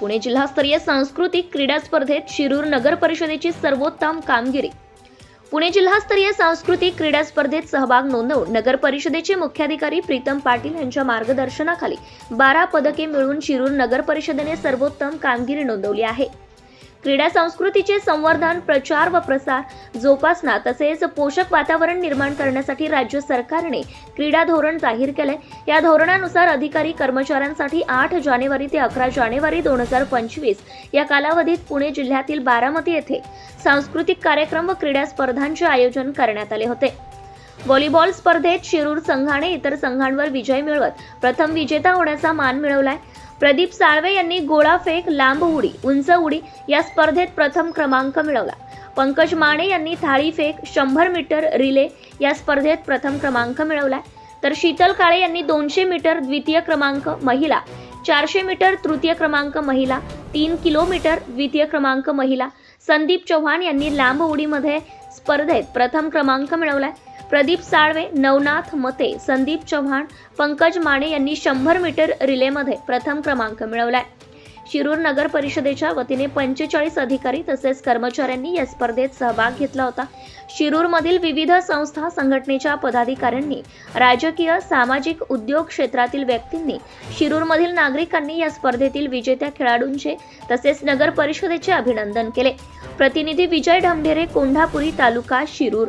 पुणे जिल्हास्तरीय सांस्कृतिक क्रीडा स्पर्धेत शिरूर नगर परिषदेची सर्वोत्तम कामगिरी. पुणे जिल्हास्तरीय सांस्कृतिक क्रीडा स्पर्धेत सहभाग नोंदवून नगर परिषदेचे मुख्याधिकारी प्रीतम पाटील यांच्या मार्गदर्शनाखाली बारा पदके मिळवून शिरूर नगर परिषदेने सर्वोत्तम कामगिरी नोंदवली आहे. क्रीडा संस्कृतीचे संवर्धन प्रचार व प्रसार जोपासना तसेच पोषक वातावरण निर्माण करण्यासाठी राज्य सरकारने क्रीडा धोरण जाहीर केले या धोरणानुसार अधिकारी कर्मचाऱ्यांसाठी आठ जानेवारी ते अकरा जानेवारी दोन हजार पंचवीस या कालावधीत पुणे जिल्ह्यातील बारामती येथे सांस्कृतिक कार्यक्रम व क्रीडा स्पर्धांचे आयोजन करण्यात आले होते. व्हॉलीबॉल स्पर्धेत शिरूर संघाने इतर संघांवर विजय मिळवत प्रथम विजेता होण्याचा मान मिळवलाय. प्रदीप साळवे यांनी गोळाफेक लांब उडी उंच उडी या स्पर्धेत प्रथम क्रमांक मिळवला. पंकज माने यांनी थाळीफेक शंभर मीटर रिले या स्पर्धेत प्रथम क्रमांक मिळवला तर शीतल काळे यांनी दोनशे मीटर द्वितीय क्रमांक महिला चारशे मीटर तृतीय क्रमांक महिला तीन किलोमीटर द्वितीय क्रमांक महिला. संदीप चव्हाण यांनी लांब उडीमध्ये स्पर्धेत प्रथम क्रमांक मिळवलाय प्रदीप साळवे नवनाथ मते संदीप चव्हाण पंकज माने यांनी शंभर मीटर रिलेमध्ये प्रथम क्रमांक मिळवलाय. शिरूर नगर परिषदेच्या वतीने पंचेचाळीस अधिकारी तसेच कर्मचाऱ्यांनी या स्पर्धेत सहभाग घेतला होता. शिरूरमधील विविध संस्था संघटनेच्या पदाधिकाऱ्यांनी राजकीय सामाजिक उद्योग क्षेत्रातील व्यक्तींनी शिरूरमधील नागरिकांनी या स्पर्धेतील विजेत्या खेळाडूंचे तसेच नगर परिषदेचे अभिनंदन केले. प्रतिनिधी विजय ढमढेरे कोंढापुरी तालुका शिरूर.